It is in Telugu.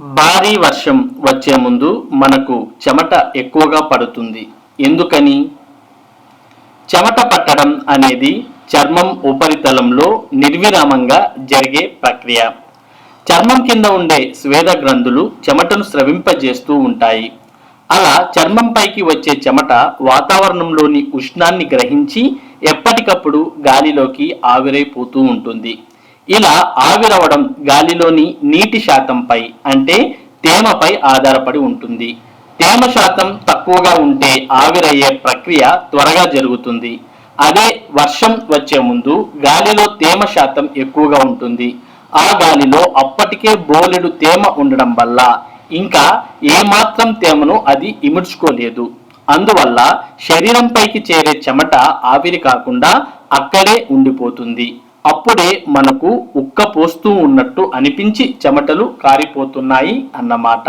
భారీ వర్షం వచ్చే ముందు మనకు చెమట ఎక్కువగా పడుతుంది. ఎందుకని? చెమట పట్టడం అనేది చర్మం ఉపరితలంలో నిర్విరామంగా జరిగే ప్రక్రియ. చర్మం కింద ఉండే స్వేద గ్రంథులు చెమటను స్రవింపజేస్తూ ఉంటాయి. అలా చర్మంపైకి వచ్చే చెమట వాతావరణంలోని ఉష్ణాన్ని గ్రహించి ఎప్పటికప్పుడు గాలిలోకి ఆవిరైపోతూ ఉంటుంది. ఇలా ఆవిరవడం గాలిలోని నీటి శాతంపై అంటే తేమపై ఆధారపడి ఉంటుంది. తేమ శాతం తక్కువగా ఉంటే ఆవిరయ్యే ప్రక్రియ త్వరగా జరుగుతుంది. అదే వర్షం వచ్చే ముందు గాలిలో తేమ శాతం ఎక్కువగా ఉంటుంది. ఆ గాలిలో అప్పటికే బోలెడు తేమ ఉండడం వల్ల ఇంకా ఏమాత్రం తేమను అది ఇముడ్చుకోలేదు. అందువల్ల శరీరంపైకి చేరే చెమట ఆవిరి కాకుండా అక్కడే ఉండిపోతుంది. అప్పుడే మనకు ఉక్క పోస్తూ ఉన్నట్టు అనిపించి చెమటలు కారిపోతున్నాయి అన్నమాట.